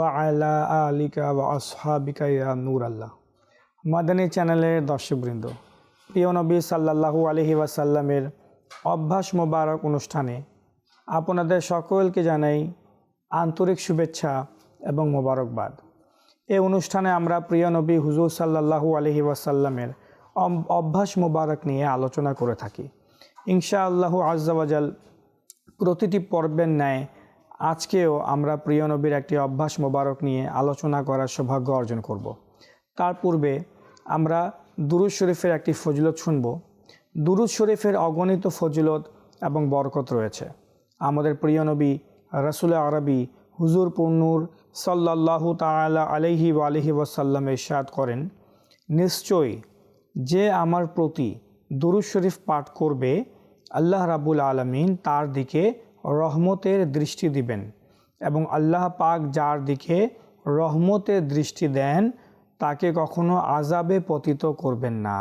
আলা আলিকা ওয়া আসহাবিকা ইয়া নূর আল্লাহ মাদানী চ্যানেলের দর্শকবৃন্দ, প্রিয় নবী সাল্লাল্লাহু আলহি ওয়াসাল্লামের অভ্যাস মোবারক অনুষ্ঠানে আপনাদের সকলকে জানাই আন্তরিক শুভেচ্ছা এবং মোবারকবাদ। এই অনুষ্ঠানে আমরা প্রিয় নবী হুজুর সাল্লাল্লাহু আলহি ওয়াসাল্লামের অভ্যাস মোবারক নিয়ে আলোচনা করে থাকি। ইনশা আল্লাহু আজ্জাওয়াজাল প্রতিটি পর্বের ন্যায় আজকেও আমরা প্রিয় নবীর একটি অভ্যাস মোবারক নিয়ে আলোচনা করার সৌভাগ্য অর্জন করব। তার পূর্বে আমরা দুরুজ শরীফের একটি ফজিলত শুনব দুরুজ শরীফের অগণিত ফজিলত এবং বরকত রয়েছে আমাদের প্রিয় নবী রসুল আরবি হুজুর পূর্ণুর সাল্লাল্লাহু তাআলা আলহি আলহি ওয়াসাল্লাম ইরশাদ করেন, নিশ্চয়ই যে আমার প্রতি দুরুজ শরীফ পাঠ করবে, আল্লাহ রাবুল আলমিন তার দিকে রহমতের দৃষ্টি দিবেন এবং আল্লাহ পাক যার দিকে রহমতের দৃষ্টি দেন, তাকে কখনো আজাবে পতিত করবেন না।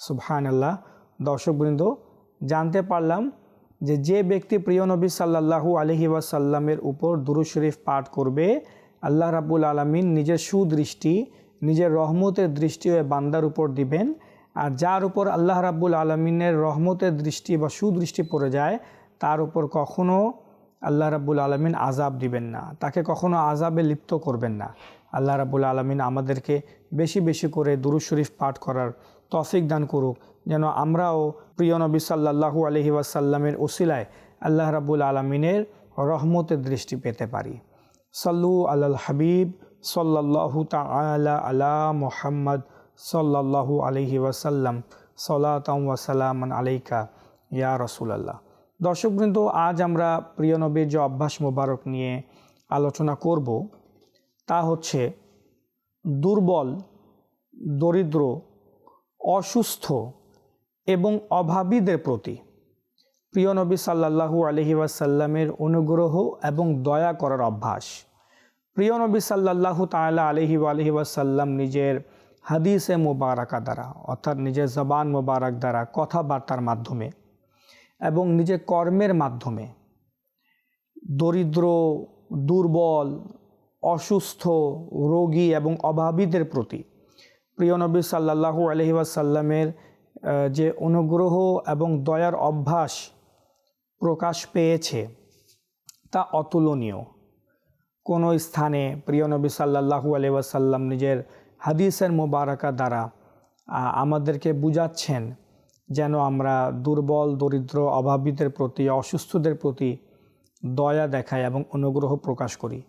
সুবহান আল্লাহ দর্শকবৃন্দ, জানতে পারলাম যে যে ব্যক্তি প্রিয় নবী সাল্লাল্লাহু আলহি ওয়াসাল্লামের উপর দুরু শরীফ পাঠ করবে, আল্লাহ রাবুল আলমিন নিজের সুদৃষ্টি, নিজের রহমতের দৃষ্টি ওই বান্দার উপর দিবেন। আর যার উপর আল্লাহ রাব্বুল আলমিনের রহমতের দৃষ্টি বা সুদৃষ্টি পড়ে যায় তার উপর কখনো আল্লাহ রাব্বুল আলমিন আজাব দিবেন না। তাকে কখনো আজাবে লিপ্ত করবেন না। আল্লাহ রাব্বুল আলমিন আমাদেরকে বেশি বেশি করে দুরু শরীফ পাঠ করার তফিক দান করুক। যেন আমরাও প্রিয় নবী সাল্লাল্লাহু আলহি ওয়াসাল্লামের ওসিলায় আল্লাহ রাব্বুল আলমিনের রহমতের দৃষ্টি পেতে পারি। সাল্লু আলাল হাবিব সাল্লাল্লাহু তাআলা আলা মোহাম্মদ সাল্লাল্লাহু আলাইহি ওয়াসাল্লাম। সালাতাম ওয়াসালামান আলাইকা ইয়া রসুলাল্লাহ। দর্শকবৃন্দ, আজ আমরা প্রিয় নবীর যে অভ্যাস মোবারক নিয়ে আলোচনা করব, তা হচ্ছে দুর্বল, দরিদ্র, অসুস্থ এবং অভাবীদের প্রতি। প্রিয় নবী সাল্লাল্লাহু আলহি ওয়াসাল্লামের অনুগ্রহ এবং দয়া করার অভ্যাস। প্রিয় নবী সাল্লাল্লাহু তাআলা আলহি আলহি ওয়াসাল্লাম নিজের হাদিসে মোবারকা দ্বারা, অর্থাৎ নিজের জবান মোবারক দ্বারা কথাবার্তার মাধ্যমে এবং নিজের কর্মের মাধ্যমে। দরিদ্র, দুর্বল, অসুস্থ, রোগী এবং অভাবীদের প্রতি প্রিয় নবী সাল্লাল্লাহু আলহি ওয়াসাল্লামের যে অনুগ্রহ এবং দয়ার অভ্যাস প্রকাশ পেয়েছে তা অতুলনীয়। কোনো স্থানে প্রিয় নবী সাল্লাল্লাহু আলি ওয়াসাল্লাম নিজের হাদিসের মোবারকা দ্বারা আমাদেরকে বুঝাচ্ছেন যেন আমরা দুর্বল, দরিদ্র, অভাবীদের প্রতি, অসুস্থদের প্রতি দয়া দেখাই এবং অনুগ্রহ প্রকাশ করি।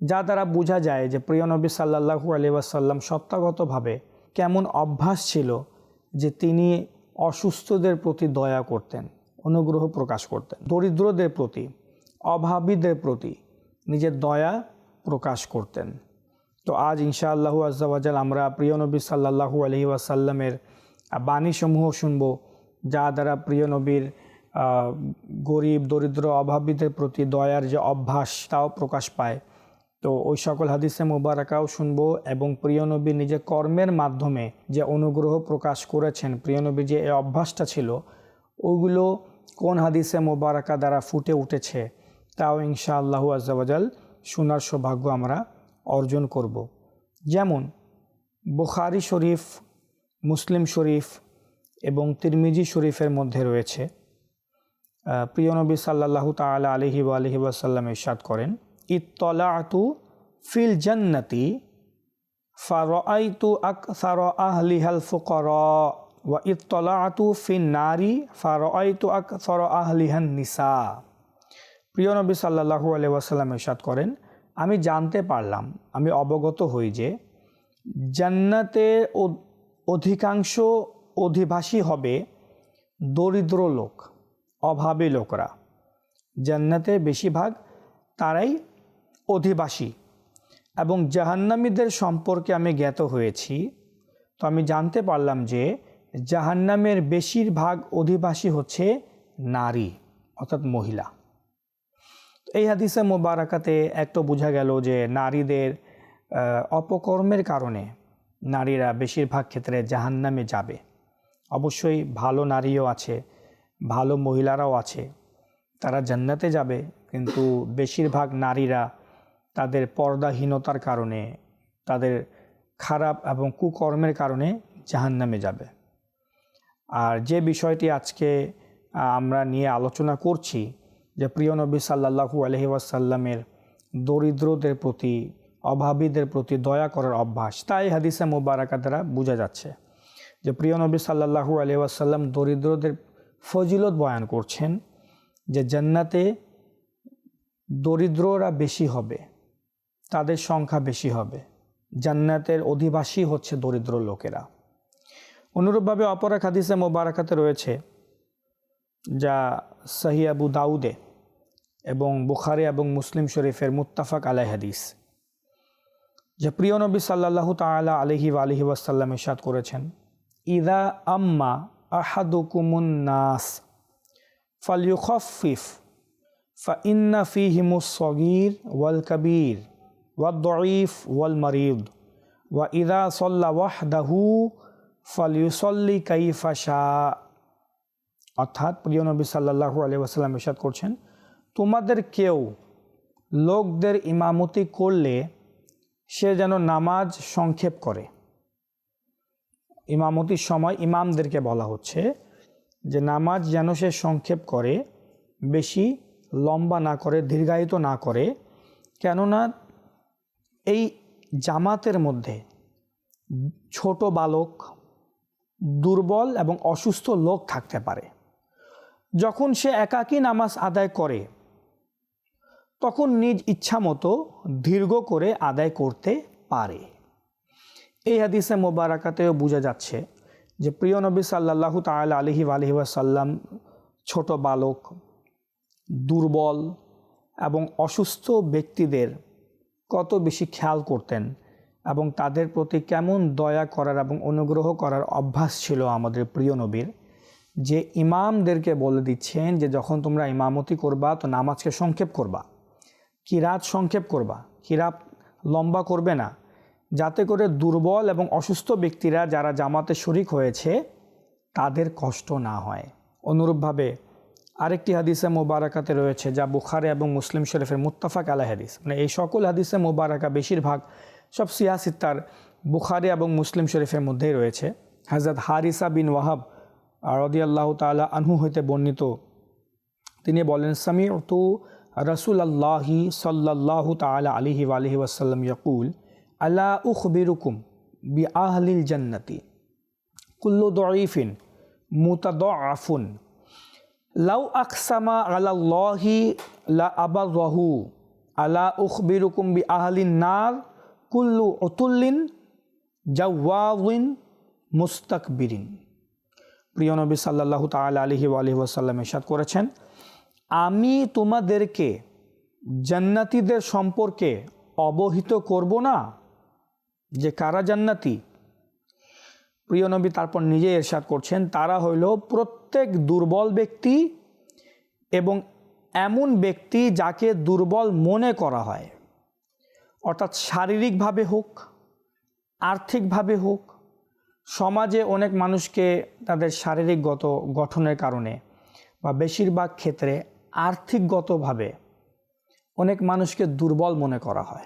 যা দ্বারা বোঝা যায় যে প্রিয় নবী সাল্লাল্লাহু আলি সত্তাগতভাবে কেমন অভ্যাস ছিল যে তিনি অসুস্থদের প্রতি দয়া করতেন, অনুগ্রহ প্রকাশ করতেন। দরিদ্রদের প্রতি, অভাবীদের প্রতি নিজের দয়া প্রকাশ করতেন। তো আজ ইনশাআল্লাহু আজ্জাওয়াজাল আমরা প্রিয় নবী সাল্লাল্লাহু আলহি ওয়াসাল্লামের বাণীসমূহ শুনব, যা দ্বারা প্রিয় নবীর গরিব, দরিদ্র, অভাবীদের প্রতি দয়ার যে অভ্যাস, তাও প্রকাশ পায়। তো ওই সকল হাদিসে মোবারকাও শুনব এবং প্রিয় নবী নিজের কর্মের মাধ্যমে যে অনুগ্রহ প্রকাশ করেছেন, প্রিয় নবীর যে এই অভ্যাসটা ছিল, ওগুলো কোন হাদিসে মোবারকা দ্বারা ফুটে উঠেছে, তাও ইনশাআল্লাহ আজ্জাওয়াজাল শোনার সৌভাগ্য আমরা অর্জন করব। যেমন, বুখারি শরীফ মুসলিম শরীফ এবং তিরমিজি শরীফের মধ্যে রয়েছে। প্রিয় নবী সাল্লাল্লাহু তাআলা আলহি আলহি ওয়াসাল্লাম ইরশাদ করেন, ইত্তলাআতু ফিল জান্নাতি ফারাআইতু আকসার আহলিহাল ফুকারা, ওয়া ইত্তলাআতু ফিন নারি ফারাআইতু আকসার আহলিহান নিসা। প্রিয় নবী সাল্লাল্লাহু আলাইহি ওয়াসাল্লাম ইরশাদ করেন, আমি জানতে পারলাম, আমি অবগত হই যে জান্নাতে অধিকাংশ অধিবাসী হবে দরিদ্র লোক, অভাবী লোকরা। জান্নাতে বেশিরভাগ তারাই অধিবাসী এবং জাহান্নামীদের সম্পর্কে আমি জ্ঞাত হয়েছি। তো আমি জানতে পারলাম যে জাহান্নামের বেশিরভাগ অধিবাসী হচ্ছে নারী, অর্থাৎ মহিলা। এই হাদিসে মোবারকাতে একটু বোঝা গেল যে নারীদের অপকর্মের কারণে নারীরা বেশিরভাগ ক্ষেত্রে জাহান্নামে যাবে। অবশ্যই ভালো নারীও আছে, ভালো মহিলারাও আছে, তারা জান্নাতে যাবে, কিন্তু বেশিরভাগ নারীরা তাদের পর্দাহীনতার কারণে, তাদের খারাপ এবং কুকর্মের কারণে জাহান্নামে যাবে। আর যে বিষয়টি আজকে আমরা নিয়ে আলোচনা করছি, যে প্রিয় নবী সাল্লাহু আলহি ওয়াসাল্লামের দরিদ্রদের প্রতি অভাবীদের প্রতি দয়া করার অভ্যাস। তাই হাদিসে মোবারকা দ্বারা বোঝা যাচ্ছে যে প্রিয় নবী সাল্লাহু আলহি ওয়াসাল্লাম দরিদ্রদের ফজিলত বয়ান করছেন যে জান্নাতে দরিদ্ররা বেশি হবে, তাদের সংখ্যা বেশি হবে। জান্নাতের অধিবাসী হচ্ছে দরিদ্র লোকেরা। অনুরূপভাবে অপর হাদিসে মোবারকাতে রয়েছে যা সহি আবু দাউদে এবং বুখারি এবং মুসলিম শরীফের মুত্তাফাক আলাই হাদিস। যে প্রিয় নবী সাল্লাল্লাহু তাআলা আলহি আলহি ওয়াসাল্লাম ইরশাদ করেছেন ইদা আম্মা আহাদুকুমুন নাস ফালিউখফিফ فإن فيهم الصغير والكبير والضعيف والمريض وإذا صلى وحده فليصلي كيف شاء অর্থাৎ প্রিয় নবী সাল্লাল্লাহু আলাইহি ওয়াসাল্লাম ইরশাদ করছেন তোমাদের কেউ লোকদের ইমামতি করলে সে যেন নামাজ সংক্ষেপ করে। ইমামতির সময় ইমামদেরকে বলা হচ্ছে যে, নামাজ যেন সে সংক্ষেপ করে, বেশি লম্বা না করে, দীর্ঘায়িত না করে, কেননা এই জামাতের মধ্যে ছোট বালক, দুর্বল এবং অসুস্থ লোক থাকতে পারে। যখন সে একাকী নামাজ আদায় করে তখন নিজ ইচ্ছা মতো দীর্ঘ করে আদায় করতে পারে। এই হাদিসে মোবারকাতেও বোঝা যাচ্ছে যে প্রিয় নবী সাল্লাহু তাল আলহি আলহি ওয়াসাল্লাম ছোট বালক, দুর্বল এবং অসুস্থ ব্যক্তিদের কত বেশি খেয়াল করতেন এবং তাদের প্রতি কেমন দয়া করার এবং অনুগ্রহ করার অভ্যাস ছিল আমাদের প্রিয় নবীর, যে ইমামদেরকে বলে দিচ্ছেন যে যখন তোমরা ইমামতি করবা তো নামাজকে সংক্ষেপ করবা। কিরাত সংক্ষেপ করবা? কিরাত লম্বা করবে না? যাতে করে দুর্বল এবং অসুস্থ ব্যক্তিরা যারা জামাতে শরিক হয়েছে, তাদের কষ্ট না হয়। অনুরূপভাবে আরেকটি হাদিসে মোবারকাতে রয়েছে, যা বুখারে এবং মুসলিম শরীফের মুত্তাফাক আলা হাদিস। মানে এই সকল হাদিসে মোবারকা বেশিরভাগ সব সিয়াসিত্তার বুখারে এবং মুসলিম শরীফের মধ্যেই রয়েছে। হাজরত হারিসা বিন ওয়াহাব রদি আল্লাহ তালা আনহু হইতে বর্ণিত। তিনি বলেন সামি তু রসুল আল্লাহি সাল্লাহ তালা আলিহি আলহি ওয়াসাল্লাম ইয়কুল আলা উখবিরুকুম বি আহলিল জান্নাতি কুল্লু দঈফিন মুতাদ আফুন লাউ আকসামা আলাল্লাহি লা আবারহু আলা উখবিরুকুম বি আহলিন নার কুল্লু অতুল্লিন জাওয়াউন মুস্তাকবিরিন প্রিয় নবী সাল্লাহ তাল আলহি আলহি ওয়াসাল্লাম ইরশাদ করেছেন আমি তোমাদেরকে জান্নাতিদের সম্পর্কে অবহিত করব না? যে কারা জান্নাতি? প্রিয় নবী তারপর নিজে এরশাদ করছেন, তারা হইল প্রত্যেক দুর্বল ব্যক্তি এবং এমন ব্যক্তি যাকে দুর্বল মনে করা হয়। অর্থাৎ শারীরিকভাবে হোক, আর্থিকভাবে হোক, সমাজে অনেক মানুষকে তাদের শারীরিকগত গঠনের কারণে বা বেশিরভাগ ক্ষেত্রে আর্থিকগতভাবে অনেক মানুষকে দুর্বল মনে করা হয়।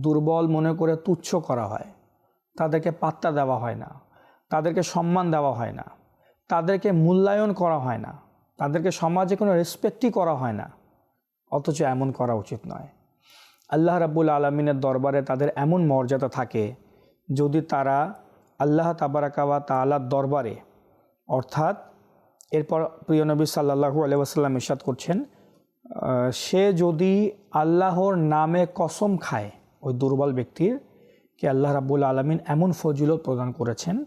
দুর্বল মনে করে তুচ্ছ করা হয়। তাদেরকে পাত্তা দেওয়া হয় না। তাদেরকে সম্মান দেওয়া হয় না। তাদেরকে মূল্যায়ন করা হয় না। তাদেরকে সমাজে কোনো রেসপেক্টই করা হয় না। অথচ এমন করা উচিত নয়। আল্লাহ রাব্বুল আলমিনের দরবারে তাদের এমন মর্যাদা থাকে যদি তারা আল্লাহ তাবারাকাওয়া তালার দরবারে, অর্থাৎ এরপর প্রিয় নবী সাল্লাহু আলিয়াসাল্লাম ইরশাদ করছেন সে যদি আল্লাহর নামে কসম খায় ওই দুর্বল ব্যক্তির, কে আল্লাহ রাব্বুল আলমিন এমন ফজিলত প্রদান করেছেন,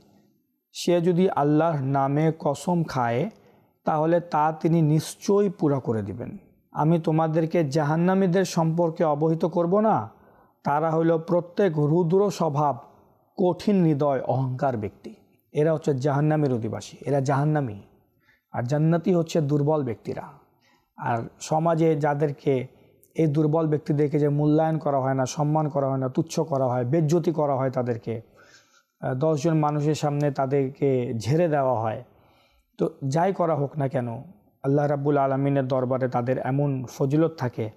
সে যদি আল্লাহর নামে কসম খায়, তাহলে তা তিনি নিশ্চয়ই পুরা করে দিবেন। আমি তোমাদেরকে জাহান্নামীদের সম্পর্কে অবহিত করব না, তারা হইল প্রত্যেক রুদ্র স্বভাব, কঠিন হৃদয়, অহংকার ব্যক্তি। এরা হচ্ছে জাহান্নামের অধিবাসী, এরা জাহান্নামী। আর জান্নাতি হচ্ছে দুর্বল ব্যক্তিরা। আর সমাজে যাদেরকে এই দুর্বল ব্যক্তিদেরকে যে মূল্যায়ন করা হয় না, সম্মান করা হয় না, তুচ্ছ করা হয়, বেজ্জতি করা হয় তাদেরকে দশজন মানুষের সামনে তাদেরকে ঝেড়ে দেওয়া হয়। তো যাই করা হোক না কেন, আল্লাহ রাব্বুল আলমিনের দরবারে তাদের এমন ফজিলত থাকে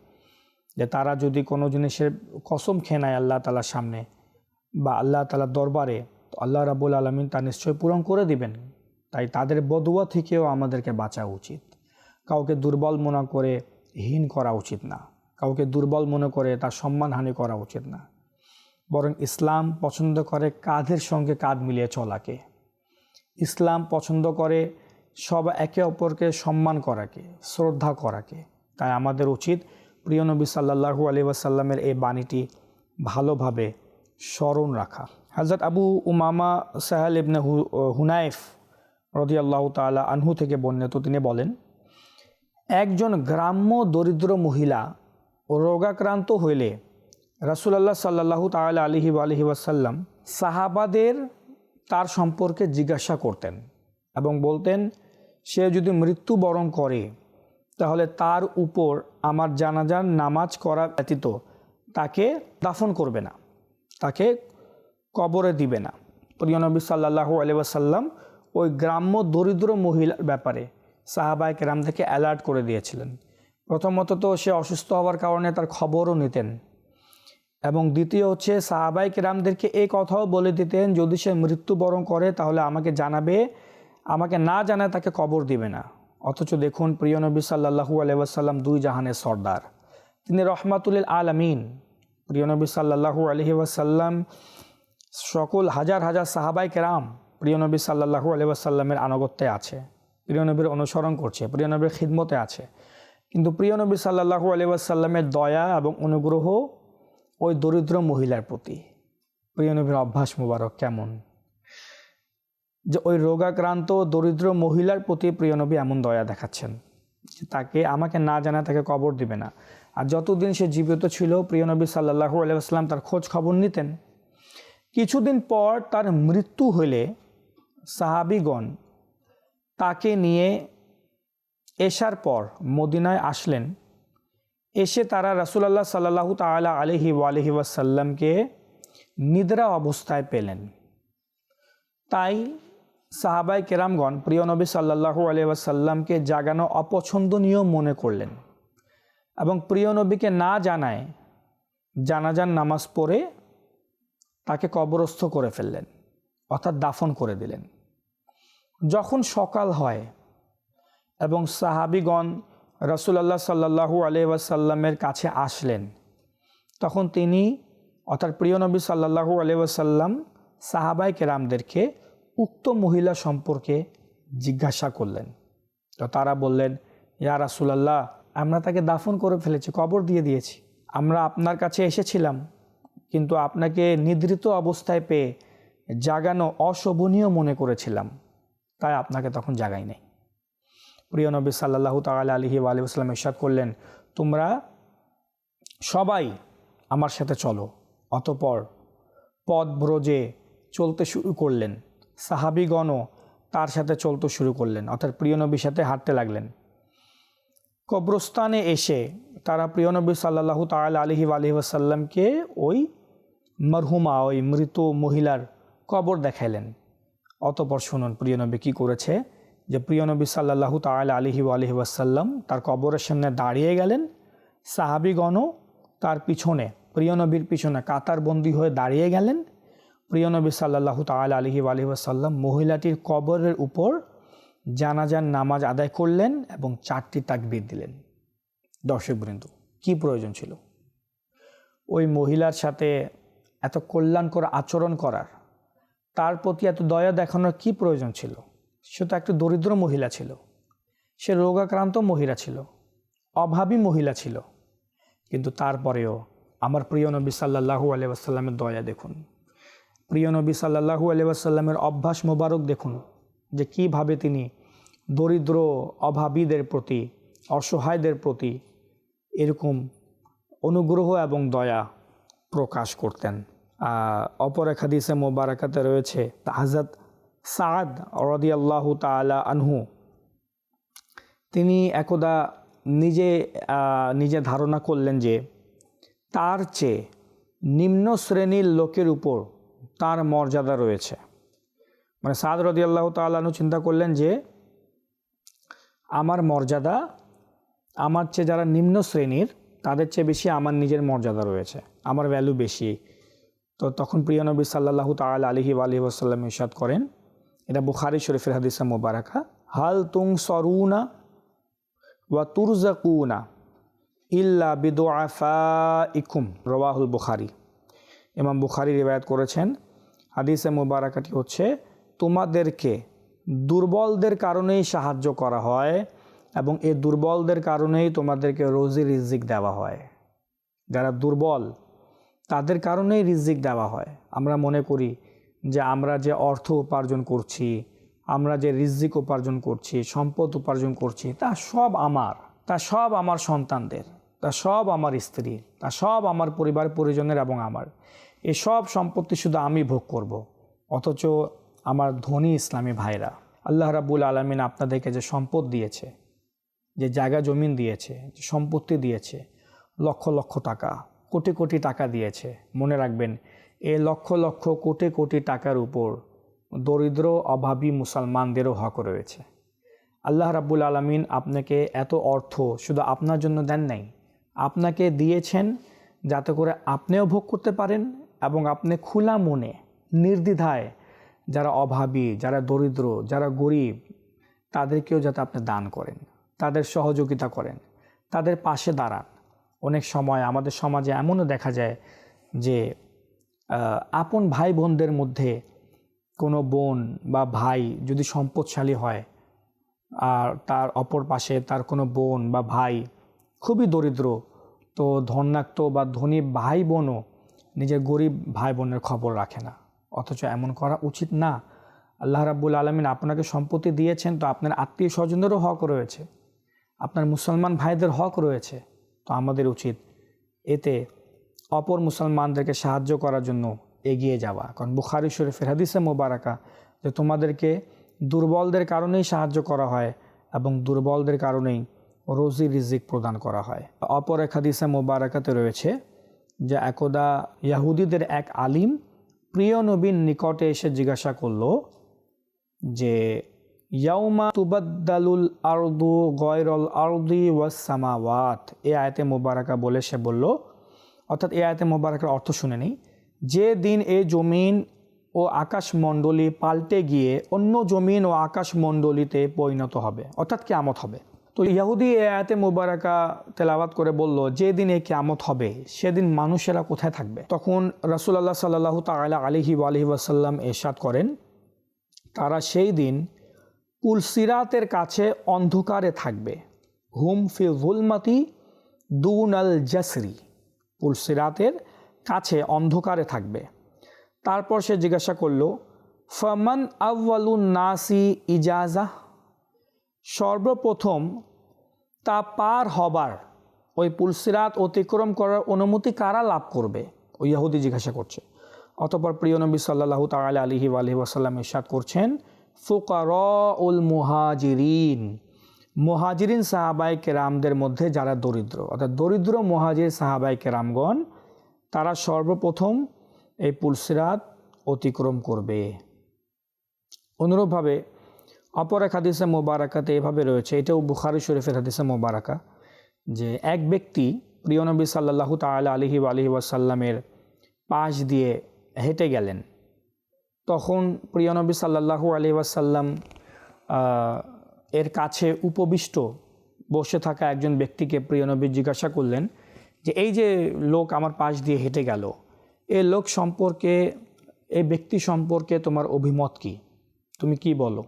যে তারা যদি কোনো জিনিসের কসম খেয়ে নেয় আল্লাহ তালার সামনে বা আল্লাহ তালার দরবারে, তো আল্লাহ রাব্বুল আলমিন তা নিশ্চয়ই পূরণ করে দিবেন। তাই তাদের বদুয়া থেকেও আমাদেরকে বাঁচা উচিত। কাউকে দুর্বল মনে করে হীন করা উচিত না। কাউকে দুর্বল মনে করে তার সম্মানহানি করা উচিত না। বরং ইসলাম পছন্দ করে কাঁধের সঙ্গে কাঁধ মিলিয়ে চলাকে। ইসলাম পছন্দ করে সব একে অপরকে সম্মান করাকে, শ্রদ্ধা করাকে। তাই আমাদের উচিত প্রিয় নবী সাল্লাহু আলি এই বাণীটি ভালোভাবে স্মরণ রাখা। হজরত আবু উমামা সাহেল ইবনে হুনাইফ রদিয়াল্লাহ তালা আনহু থেকে বর্ণিত, তিনি বলেন, একজন গ্রাম্য দরিদ্র মহিলা রোগাক্রান্ত হইলে রাসুলাল্লাহ সাল্লাহু তাল আলহি আলহি ওয়াসাল্লাম সাহাবাদের তার সম্পর্কে জিজ্ঞাসা করতেন এবং বলতেন, সে যদি মৃত্যুবরণ করে, তাহলে তার উপর আমার জানাজার নামাজ করা ব্যতীত তাকে দাফন করবে না, তাকে কবরে দিবে না। প্রিয় নবী সাল্লাহু আলি ওই গ্রাম্য দরিদ্র মহিলার ব্যাপারে সাহাবায় কেরাম থেকে অ্যালার্ট করে দিয়েছিলেন। প্রথমত তো সে অসুস্থ হওয়ার কারণে তার খবরও নিতেন এবং দ্বিতীয় হচ্ছে সাহাবাই কেরামদেরকে এই কথাও বলে দিতেন, যদি সে মৃত্যুবরণ করে তাহলে আমাকে জানাবে, আমাকে না জানায় তাকে কবর দিবে না। অথচ দেখুন, প্রিয় নবী সাল্লাহু আলহাম দুই জাহানের সর্দার। তিনি রহমাতুল আলমিন। প্রিয় নবী সাল্লাহু আলহি সকল হাজার হাজার সাহাবাই কেরাম প্রিয় নবী সাল্লাহু আলহি ওয়াসাল্লামের আনুগত্যে আছে, প্রিয় নবীর অনুসরণ করছে, প্রিয় নবীর খিদমতে আছে। কিন্তু প্রিয় নবী সাল্লাহু আলহি ওয়াসাল্লামের দয়া এবং অনুগ্রহ ওই দরিদ্র মহিলার প্রতি, প্রিয় নবীর অভ্যাস মুবারক কেমন? যে ওই রোগাক্রান্ত দরিদ্র মহিলার প্রতি প্রিয় নবী এমন দয়া দেখাচ্ছেন তাকে, আমাকে না জানা তাকে কবর দিবে না। আর যতদিন সে জীবিত ছিল, প্রিয় নবী সাল্লাহু আলাইসাল্লাম তার খোঁজ খবর নিতেন। কিছুদিন পর তার মৃত্যু হলে সাহাবিগণ তাকে নিয়ে এসার পর মদিনায় আসলেন। এসে তারা রাসুলাল্লাহ সাল্লাহু তালা আলহি আলহি ওয়াসাল্লামকে নিদ্রা অবস্থায় পেলেন। তাই সাহাবাই কেরামগণ প্রিয় নবী সাল্লাহু আলহি ওয়াসাল্লামকে জাগানো অপছন্দনীয় মনে করলেন এবং প্রিয় নবীকে না জানায় জানাজান নামাজ পড়ে তাকে কবরস্থ করে ফেললেন। অর্থাৎ দাফন করে দিলেন। যখন সকাল হয় এবং সাহাবিগণ রসুলাল্লাহ সাল্লাহু আলহাসাল্লামের কাছে আসলেন, তখন তিনি অর্থাৎ প্রিয় নবী সাল্লাহু আলহাসাল্লাম সাহাবাই কেরামদেরকে উক্ত মহিলা সম্পর্কে জিজ্ঞাসা করলেন। তো তারা বললেন, ইয়া রাসুলাল্লাহ, আমরা তাকে দাফন করে ফেলেছি, কবর দিয়ে দিয়েছি। আমরা আপনার কাছে এসেছিলাম, কিন্তু আপনাকে নিদ্রিত অবস্থায় পেয়ে জাগানো অশোভনীয় মনে করেছিলাম। তাই আপনাকে তখন জাগাই নাই। প্রিয় নবী সাল্লাহ তাল আলহি আলিউসলাম ইরশাদ করলেন, তোমরা সবাই আমার সাথে চলো। অতপর পদ ব্রজে চলতে শুরু করলেন। সাহাবিগণও তার সাথে চলতে শুরু করলেন। অর্থাৎ প্রিয় নবীর সাথে হাঁটতে লাগলেন। কব্রস্থানে এসে তারা প্রিয় নবী সাল্লাহ তাল আলহি আলহিবাসাল্লামকে ওই মরহুমা, ওই মৃত মহিলার কবর দেখাইলেন। অতপর শুনুন, প্রিয় নবী কী করেছে? যে প্রিয় নবী সাল্লাহু তাল আলহি আলহি ওয়াসাল্লাম তার কবরের সামনে দাঁড়িয়ে গেলেন। সাহাবিগণও তার পিছনে, প্রিয় নবীর পিছনে কাতারবন্দি হয়ে দাঁড়িয়ে গেলেন। প্রিয় নবী সাল্লাহু তাল আলহি আলহি ওয়াসাল্লাম মহিলাটির কবরের উপর জানাজান নামাজ আদায় করলেন এবং চারটি তাকবির দিলেন। দর্শকবৃন্দ কি প্রয়োজন ছিল? ওই মহিলার সাথে এত কল্যাণকর আচরণ করার তার প্রতি এত দয়া দেখানোর কি প্রয়োজন ছিল? সে তো একটা দরিদ্র মহিলা ছিল। সে রোগাক্রান্ত মহিলা ছিল। অভাবী মহিলা ছিল। কিন্তু তারপরেও আমার প্রিয় নবী সাল্লাহু আলিয়াসাল্লামের দয়া দেখুন। প্রিয় নবী সাল্লাহু আলিয়াসাল্লামের অভ্যাস মোবারক দেখুন যে কীভাবে তিনি দরিদ্র অভাবীদের প্রতি, অসহায়দের প্রতি এরকম অনুগ্রহ এবং দয়া প্রকাশ করতেন। অপর এক হাদিসে মোবারকাতে রয়েছে হাজরত সাদ রদিয়াল্লাহু তালা আনহু। তিনি একদা নিজে নিজে ধারণা করলেন যে, তার চেয়ে নিম্ন শ্রেণির লোকের উপর তার মর্যাদা রয়েছে। মানে সাদ রদিয়াল্লাহ তালানু চিন্তা করলেন যে, আমার মর্যাদা, আমার চেয়ে যারা নিম্ন শ্রেণির, তাদের চেয়ে বেশি আমার নিজের মর্যাদা রয়েছে, আমার ভ্যালু বেশি তো তখন প্রিয় নবী সাল্লাহ তাল আলহি আলহি ওসাল্লাম ইরশাদ করেন, এটা বুখারি শরীফের হাদিসা মোবারকা, হাল তুং সরুনা ওয়া তুরজাকুনা ইল্লা বিদুআফা ইকুম রওয়াহুল বুখারি। ইমাম বুখারি রিবায়াত করেছেন, হাদিসে মুবারাকাটি হচ্ছে, তোমাদেরকে দুর্বলদের কারণেই সাহায্য করা হয় এবং এই দুর্বলদের কারণেই তোমাদেরকে রোজি রিজিক দেওয়া হয়। যারা দুর্বল তাদের কারণেই রিজিক দেওয়া হয় আমরা মনে করি যে আমরা যে অর্থ উপার্জন করছি, আমরা যে রিজিক উপার্জন করছি, সম্পদ উপার্জন করছি, তা সব আমার, তা সব আমার সন্তানদের, তা সব আমার স্ত্রীর, তা সব আমার পরিবার পরিজনের এবং আমার এসব সম্পত্তি শুধু আমি ভোগ করব। অথচ আমার ধনী ইসলামী ভাইরা, আল্লাহ রাবুল আলমিন আপনাদেরকে যে সম্পদ দিয়েছে, যে জায়গা জমিন দিয়েছে, যে সম্পত্তি দিয়েছে, লক্ষ লক্ষ টাকা কোটি কোটি টাকা দিয়েছে। মনে রাখবেন, এ লক্ষ লক্ষ কোটি কোটি টাকার উপর দরিদ্র, অভাবী মুসলমানদেরও হক রয়েছে। আল্লাহ রাব্বুল আলমিন আপনাকে এত অর্থ শুধু আপনার জন্য দেন নাই। আপনাকে দিয়েছেন যাতে করে আপনিও ভোগ করতে পারেন এবং আপনি খোলা মনে, নির্দ্বিধায় যারা অভাবী, যারা দরিদ্র, যারা গরিব, তাদেরকেও যাতে আপনি দান করেন, তাদের সহযোগিতা করেন, তাদের পাশে দাঁড়ান। অনেক সময় আমাদের সমাজে এমনও দেখা যায় যে আপন ভাই বোনদের মধ্যে কোনো বোন বা ভাই যদি সম্পদশালী হয়, আর তার অপর পাশে তার কোনো বোন বা ভাই খুবই দরিদ্র, তো ধন্যাক্ত বা ধনী ভাই বোনও নিজের গরিব ভাই বোনের খবর রাখে না। অথচ এমন করা উচিত না। আল্লাহ রাব্বুল আলমিন আপনাকে সম্পত্তি দিয়েছেন, তো আপনার আত্মীয় স্বজনেরও হক রয়েছে। আপনার মুসলমান ভাইদের হক রয়েছে। তো আমাদের উচিত এতে অপর মুসলমানদেরকে সাহায্য করার জন্য এগিয়ে যাওয়া। কারণ বুখারি শরীফের হাদিসে মোবারকা যে তোমাদেরকে দুর্বলদের কারণেই সাহায্য করা হয় এবং দুর্বলদের কারণেই রোজি রিজিক প্রদান করা হয়। অপর এক হাদিসে মোবারকাতে রয়েছে যে একদা ইয়াহুদিদের এক আলিম প্রিয় নবীন নিকটে এসে জিজ্ঞাসা করল যে ইয়াউমা তুবাদ্দালুল আরদু গয়রল আরদি ওয়াস সামাওয়াত। এ আয়তে মোবারকা বলে সে বলল, অর্থাৎ এ আয়তে মোবারকের অর্থ শুনে নিই, যে দিন এ জমিন ও আকাশমণ্ডলী পাল্টে গিয়ে অন্য জমিন ও আকাশমণ্ডলীতে পরিণত হবে, অর্থাৎ কেয়ামত হবে। তো ইয়াহুদি এ আয়াতে মোবারকা তেলাওয়াত করে বলল, যে দিন এই কেয়ামত হবে, সেদিন মানুষেরা কোথায় থাকবে? তখন রাসুলাল্লাহ সাল্লাহ তালা আলিহি আলহি ওয়াসাল্লাম এরশাদ করেন, তারা সেই দিন পুলসিরাতের কাছে অন্ধকারে থাকবে। হুম ফি জুলমাতি দুন আল জাসরি। পুলসিরাতের কাছে অন্ধকারে থাকবে। তারপর সে জিজ্ঞাসা করল, ফমান আউ্বালুন নাসি ইজাজা সর্বপ্রথম তা পার হবার ওই পুলসিরাত অতিক্রম করার অনুমতি কারা লাভ করবে? ওই ইয়াহুদি জিজ্ঞাসা করছে। অতপর প্রিয় নবী সাল্লাহ তাল আলহি আলহি ওয়াসাল্লাম ইরশাদ করছেন ফুকার উল মুহাজিরিন। মুহাজিরিন সাহাবাই কেরামদের মধ্যে যারা দরিদ্র, অর্থাৎ দরিদ্র মুহাজির সাহাবাই কেরামগণ, তারা সর্বপ্রথম এই পুলসিরাত অতিক্রম করবে। অনুরূপভাবে অপর এক হাদিসে মোবারকাতে এভাবে রয়েছে, এটাও বুখারি শরীফের হাদিসে মোবারকা, যে এক ব্যক্তি প্রিয়নবী সাল্লাহ তাল আলহি আলহি ওয়াসাল্লামের পাশ দিয়ে হেঁটে গেলেন। তখন প্রিয়নবী সাল্লাহু আলি ওয়াসাল্লাম এর কাছে উপবিষ্ট বসে থাকা একজন ব্যক্তিকে প্রিয়নবী জিজ্ঞাসা করলেন যে, এই যে লোক আমার পাশ দিয়ে হেঁটে গেল, এ লোক সম্পর্কে এই ব্যক্তি সম্পর্কে তোমার অভিমত কি? তুমি কি বলো?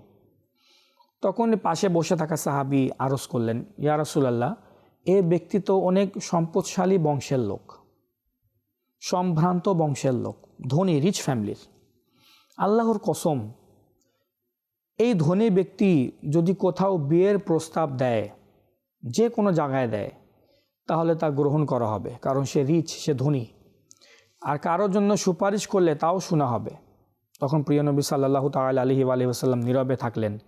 তখন পাশে বসে থাকা সাহাবি আরজ করলেন, ইয়া রাসুলাল্লাহ, এ ব্যক্তি তো অনেক সম্পদশালী বংশের লোক, সম্ভ্রান্ত বংশের লোক, ধনী রিচ ফ্যামিলির আল্লাহর কসম, এই ধনী ব্যক্তি যদি কোথাও বিয়ের প্রস্তাব দেয়, যে কোনো জায়গায় দেয়, তাহলে তা গ্রহণ করা হবে, কারণ সে রিচ সে ধনী। আর কারোর জন্য সুপারিশ করলে তাও শোনা হবে। তখন প্রিয় নবী সাল্লাহু তাল আলহি আলহি আসাল্লাম নীরবে থাকলেন,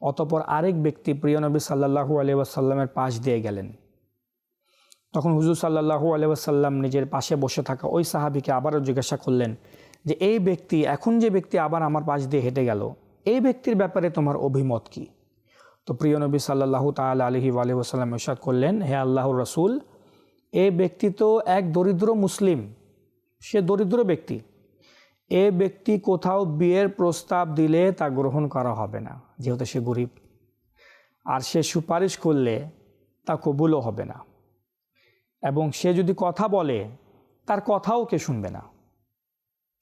অতপর আরেক ব্যক্তি প্রিয় নবী সাল্লাহু আসাল্লামের পাশ দিয়ে গেলেন। তখন হুজুর সাল্লাহু আলহি আসাল্লাম নিজের পাশে বসে থাকা ওই সাহাবিকে আবারও জিজ্ঞাসা করলেন যে এই ব্যক্তি, এখন যে ব্যক্তি আবার আমার পাশ দিয়ে হেঁটে গেল, এই ব্যক্তির ব্যাপারে তোমার অভিমত কি? তো প্রিয় নবী সাল্লাহু তাল আলহি আলহি আসাল্লাম ইরশাদ করলেন, হে আল্লাহর রসুল, এ ব্যক্তি তো এক দরিদ্র মুসলিম, সে দরিদ্র ব্যক্তি, এ ব্যক্তি কোথাও বিয়ের প্রস্তাব দিলে তা গ্রহণ করা হবে না, যেহেতু সে গরিব, আর সে সুপারিশ করলে তা কবুলও হবে না, এবং সে যদি কথা বলে, তার কথাও কে শুনবে না?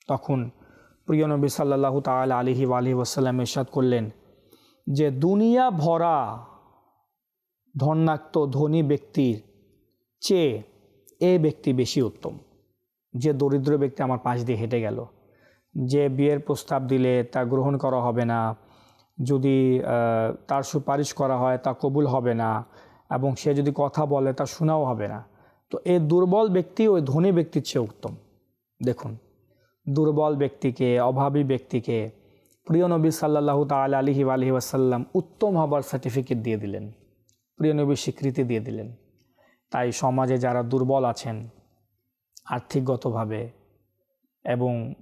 তখন প্রিয় নবী সাল্লাহু তাল আলিহি আলহি ওসাল্লাম ইরশাদ করলেন যে দুনিয়া ভরা ধন্যাক্ত ধনী ব্যক্তির চেয়ে এ ব্যক্তি বেশি উত্তম। যে দরিদ্র ব্যক্তি আমার পাশ দিয়ে হেঁটে গেল। যে বিয়ের প্রস্তাব দিলে তা গ্রহণ করা হবে না। যদি তার সুপারিশ করা হয় তা কবুল হবে না এবং সে যদি কথা বলে তা শোনাও হবে না। তো এই দুর্বল ব্যক্তি ওই ধনী ব্যক্তির চেয়ে উত্তম। দেখুন দুর্বল ব্যক্তিকে, অভাবী ব্যক্তিকে প্রিয় নবী সাল্লাহ তাল আলহি আলহি আসাল্লাম উত্তম হবার সার্টিফিকেট দিয়ে দিলেন। প্রিয় নবীর স্বীকৃতি দিয়ে দিলেন। তাই সমাজে যারা দুর্বল আছেন, আর্থিকগতভাবে এবং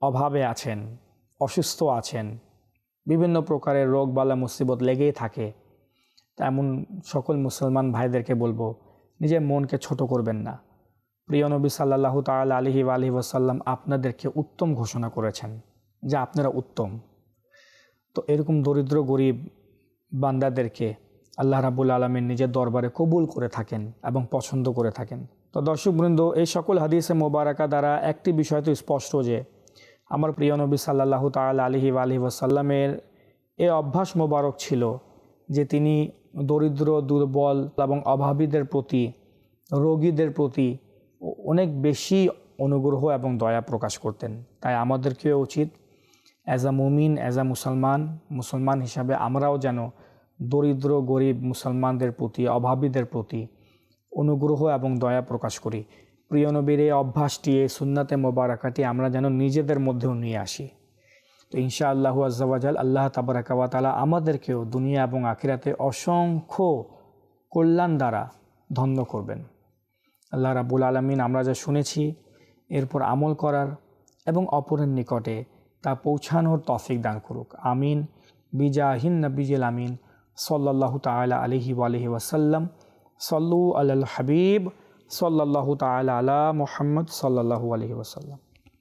অভাবে আছেন, অসুস্থ আছেন, বিভিন্ন প্রকারের রোগ বালা মুসিবত লেগেই থাকে এমন সকল মুসলমান ভাইদেরকে বলব, নিজের মনকে ছোট করবেন না। প্রিয় নবী সাল্লাহ তাল আলহি আলহি ওসাল্লাম আপনাদেরকে উত্তম ঘোষণা করেছেন যে আপনারা উত্তম। তো এরকম দরিদ্র, গরিব বান্দাদেরকে আল্লাহ রাবুল আলমের নিজের দরবারে কবুল করে থাকেন এবং পছন্দ করে থাকেন। তো দর্শকবৃন্দ এই সকল হাদিসে মোবারকা দ্বারা একটি বিষয় তো স্পষ্ট যে, আমার প্রিয় নবী সাল্লাহ তাল আলহি আলহি ওসাল্লামের এ অভ্যাস মোবারক ছিল যে তিনি দরিদ্র, দুর্বল এবং অভাবীদের প্রতি, রোগীদের প্রতি অনেক বেশি অনুগ্রহ এবং দয়া প্রকাশ করতেন। তাই আমাদেরকেও উচিত অ্যাজ আ মুমিন অ্যাজ আ মুসলমান মুসলমান হিসাবে আমরাও যেন দরিদ্র, গরিব মুসলমানদের প্রতি, অভাবীদের প্রতি অনুগ্রহ এবং দয়া প্রকাশ করি। প্রিয় নবীর এই অভ্যাসটি, এই সুন্নাতে মোবারকাটি আমরা যেন নিজেদের মধ্যেও নিয়ে আসি। তো ইনশা আল্লাহু আজাল আল্লাহ তাবারাকাওয়াতালা আমাদেরকেও দুনিয়া এবং আখিরাতে অসংখ্য কল্যাণ দ্বারা ধন্য করবেন। আল্লাহ রাবুল আলমিন আমরা যা শুনেছি, এরপর আমল করার এবং অপরের নিকটে তা পৌঁছানোর তফিক দান করুক। আমিন। বিজাহিন নবিজেল আমিন। সল্লাহ তালা আলহি আলহি ওয়াসাল্লাম। সল্লু আল হাবিব। সল্লাহ তালা আলা মোহাম্মদ সাল্লাহু আলহি ওসাল্লাম